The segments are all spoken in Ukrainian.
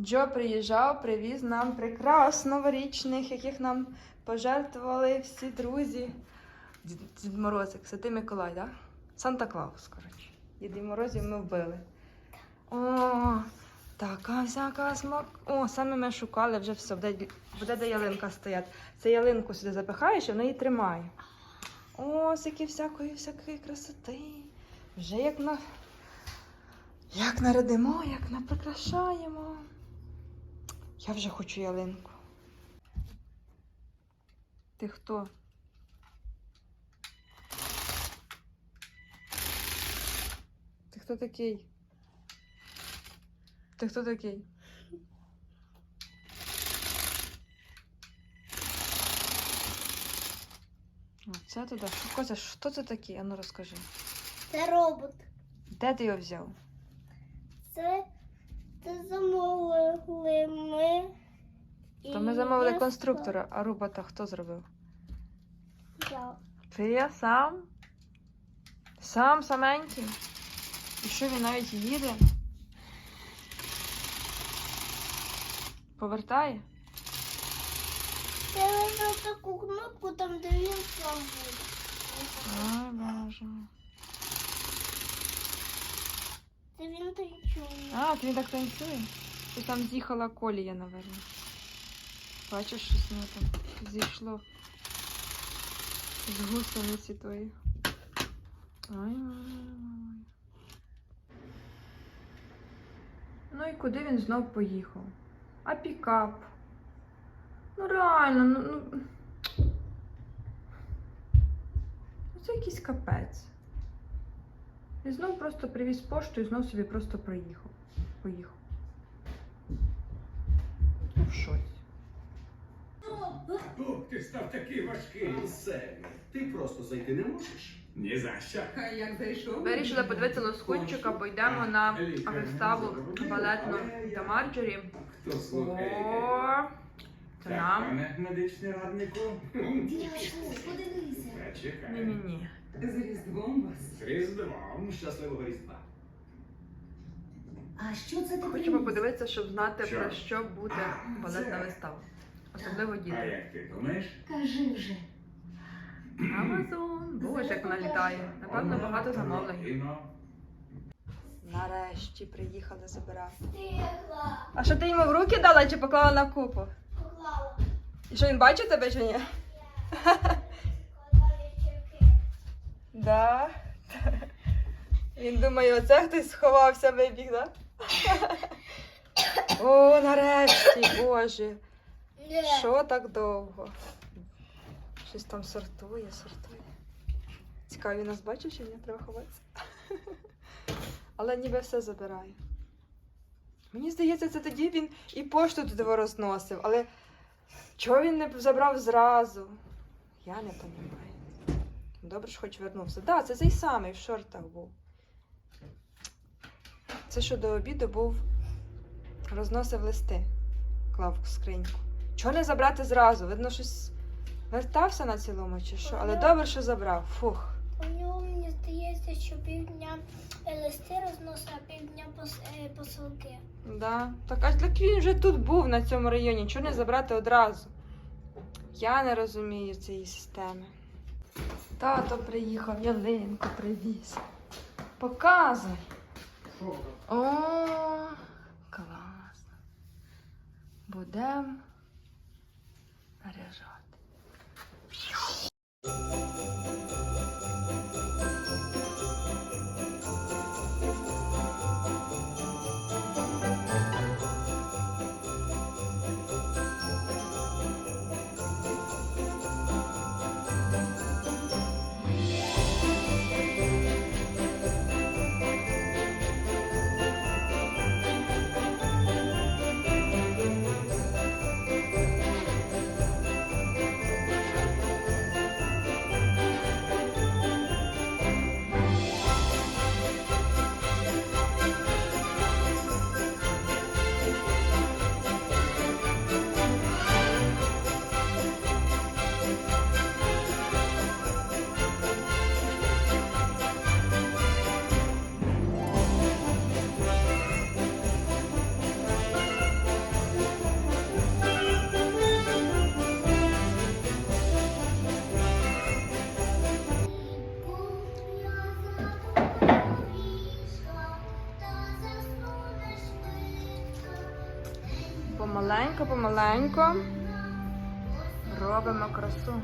Джо приїжджав, привіз нам прикрас новорічних, яких нам пожертвували всі друзі. Дід Морозик, Святий Миколай, так? Да? Санта Клаус, коротше. Діді Морозів ми вбили. О, така всяка смак. О, саме ми шукали вже все, буде, буде де ялинка стоять. Це ялинку сюди запихаєш і вона її тримає. О, скільки всякої всякої красоти. Вже як на. Як нарядимо, як наприкрашаємо. Я вже хочу ялинку. Ти хто? Ти хто такий? Ти хто такий? О, Це туди. Костя, що це таке? Ану розкажи. Це робот. Де ти його взяв? Це, це замовили ми. То ми замовили конструктора, а робота хто зробив? сказала, Ти я сам? Сам саменький? І що він навіть їде? Повертає? Я нажав таку кнопку там, де він сам буде. Ой, боже. Це він танцює. А, то він так танцює. Щось там з'їхала колія, напевно. Бачиш, щось в нього там зійшло з гусениці тої. Ой. Ну і куди він знов поїхав? А пікап? Ну реально, ну. ну... Ну, Це якийсь капець. І знов просто привіз пошту і знов собі просто проїхав. Поїхав. Ну, в шоці. Ох, ти став такий важкий. Севі, ти просто зайти не можеш? Ні за що. А як зайшов? Вирішили подивитися лоскутчика, бо йдемо на виставу балетну до Марджорі. Хто слухає? О, це Так, нам. пане медичний раднику. Подивися. Ні-ні-ні. З Різдвом вас. З Різдвом. Щасливого різдва. А що це ти Хочемо приніс? подивитися, щоб знати Що? про що буде балетна Це. вистава. Особливо А діти. як ти думаєш? Кажи вже. Амазон. Боже, як вона літає. Напевно, багато замовлень. Нарешті приїхали забирати. Стигла. А що ти йому в руки дала чи поклала на купу? Поклала. І що він бачить тебе чи ні? Да. Він думає, оце хтось сховався, вибіг, да? О, нарешті, боже. Що так довго? Щось там сортує, сортує. Цікаво, нас бачив чи ні? Треба ховатися. Але ніби все забирає. Мені здається, це тоді він і пошту туди розносив, але чого він не забрав зразу? Я не розумію. Добре, що хоч вернувся. Так, да, це цей самий в шортах був. Це що до обіду був, розносив листи, клав в скриньку. Чого не забрати зразу? Видно, щось вертався на цілому чи що, але добре, що забрав. Фух. У нього мені здається, що півдня листи розносить, а півдня е, посилки. Да. Так аж так він вже тут був на цьому районі. Чого не забрати одразу? Я не розумію цієї системи. Тато приїхав, ялинку привіз. Показуй. О, класно. Будемо наряжати. Помаленько, помаленько робимо красу.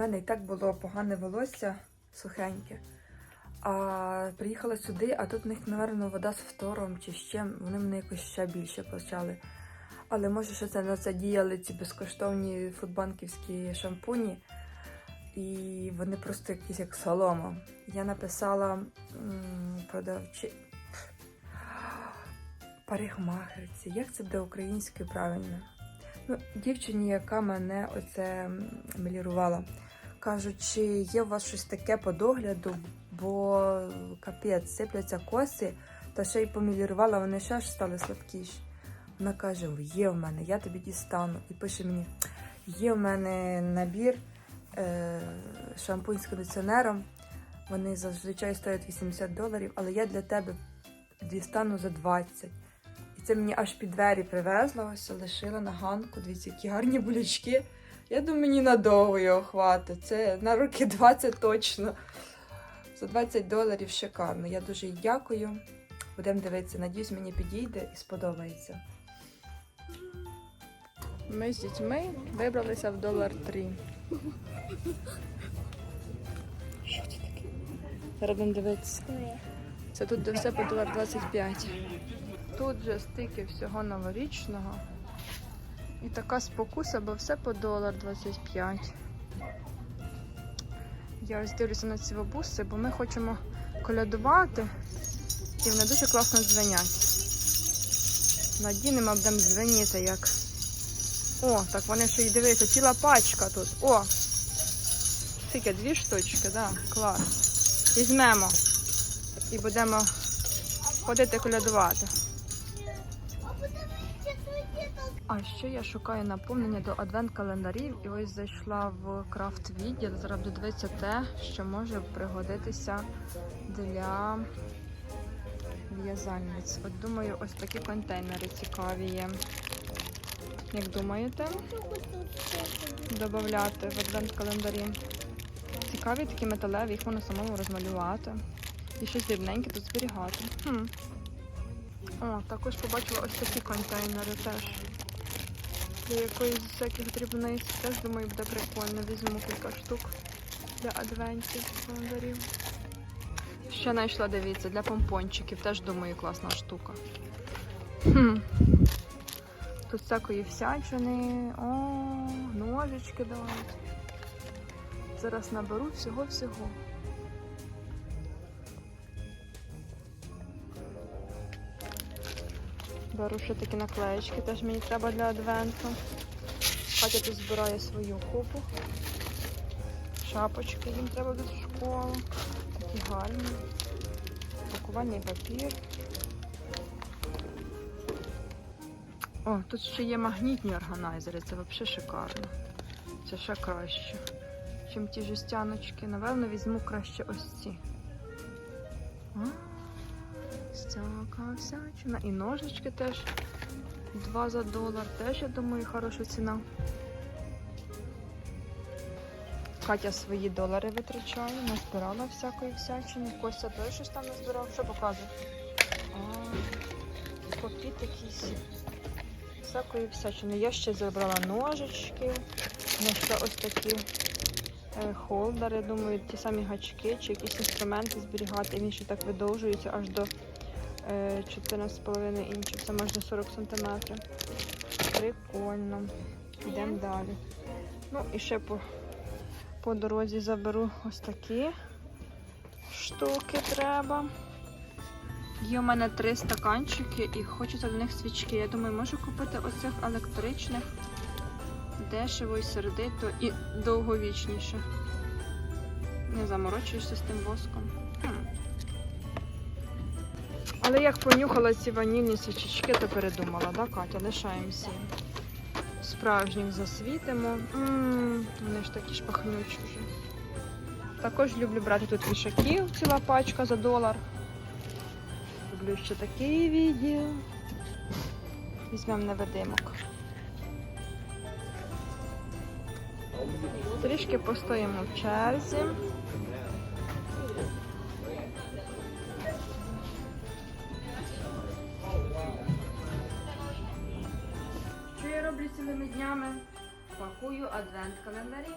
Мене і так було погане волосся сухеньке. А приїхала сюди, а тут в них, напевно, вода з фтором чи з чим. Вони мене якось ще більше почали. Але може, що це на це діяли ці безкоштовні фудбанківські шампуні. І вони просто якісь як солома. Я написала м, продавчи. Парикмахерці. Як це буде українською правильно? Ну, дівчині, яка мене оце мелірувала. Кажуть, чи є у вас щось таке по догляду, бо капець, сипляться коси, та ще й помілірувала, вони ще ж стали слабкіші. Вона каже: є в мене, я тобі дістану. І пише мені: є в мене набір е, шампунь з кондиціонером. Вони зазвичай стоять 80 доларів, але я для тебе дістану за 20. І це мені аж під двері привезла, ось лишила на ганку. Дивіться, які гарні булячки. Я думаю, мені надовго його хватить. Це на роки 20 точно. За 20 доларів шикарно. Я дуже дякую. Будемо дивитися. Надіюсь, мені підійде і сподобається. Ми з дітьми вибралися в долар 3. Що це таке? Зараз будемо дивитися. Це тут де все по долар 25. Тут же стільки всього новорічного. І така спокуса, бо все по долар 25. Я ось дивлюся на ці бабуси, бо ми хочемо колядувати. І вони дуже класно дзвенять. Надінемо, будемо дзвеніти як. О, так вони ще й дивися, ціла пачка тут. О! Тільки дві штучки, да, клас. Візьмемо і будемо ходити колядувати. А ще я шукаю наповнення до адвент-календарів і ось зайшла в крафт відділ. Зараз буду дивитися те, що може пригодитися для в'язальниць. От думаю, ось такі контейнери цікаві є. Як думаєте, додати в адвент-календарі? Цікаві такі металеві, їх можна самому розмалювати. І щось дрібненьке тут зберігати. Хм. О, також побачила ось такі контейнери теж. Якоїсь всяких дрібниць. Теж думаю, буде прикольно. Візьму кілька штук для адвентів календарів. Ще знайшла, дивіться, для помпончиків. Теж думаю, класна штука. Хм. Тут всякої всячини. О, ножички дають. Зараз наберу всього-всього. Беру ще такі наклеєчки, теж мені треба для адвенту. Катя тут збирає свою купу. Шапочки їм треба до школи. Такі гарні. Пакувальний папір. О, тут ще є магнітні органайзери, це взагалі шикарно. Це ще краще, чим ті жестяночки. Напевно, візьму краще ось ці. А, Всяка всячина. І ножнички теж. Два за долар. Теж, я думаю, хороша ціна. Катя свої долари витрачає, назбирала всякої всячини. Костя теж щось там назбирав. Що показує? Попіт якийсь. Всякої всячини. Я ще забрала ножички. Ну, ще ось такі е, холдери, думаю, ті самі гачки чи якісь інструменти зберігати. Він ще так видовжується аж до 14,5 інчів. Це можна 40 см. Прикольно. Йдемо далі. Ну і ще по, по дорозі заберу ось такі штуки треба. Є у мене три стаканчики і хочеться до них свічки. Я думаю, можу купити оцих електричних дешево і сердито і довговічніше. Не заморочуєшся з тим воском. Хм. Але як понюхала ці ванільні свічечки, то передумала, да, Катя? Лишаємося. Справжніх засвітимо. М, Вони ж такі ж пахнючі вже. Також люблю брати тут вішаків, ціла пачка за долар. Люблю ще такий відділ. Візьмемо невидимок. Трішки постоїмо в черзі. Цілими днями? Пакую адвент календарі.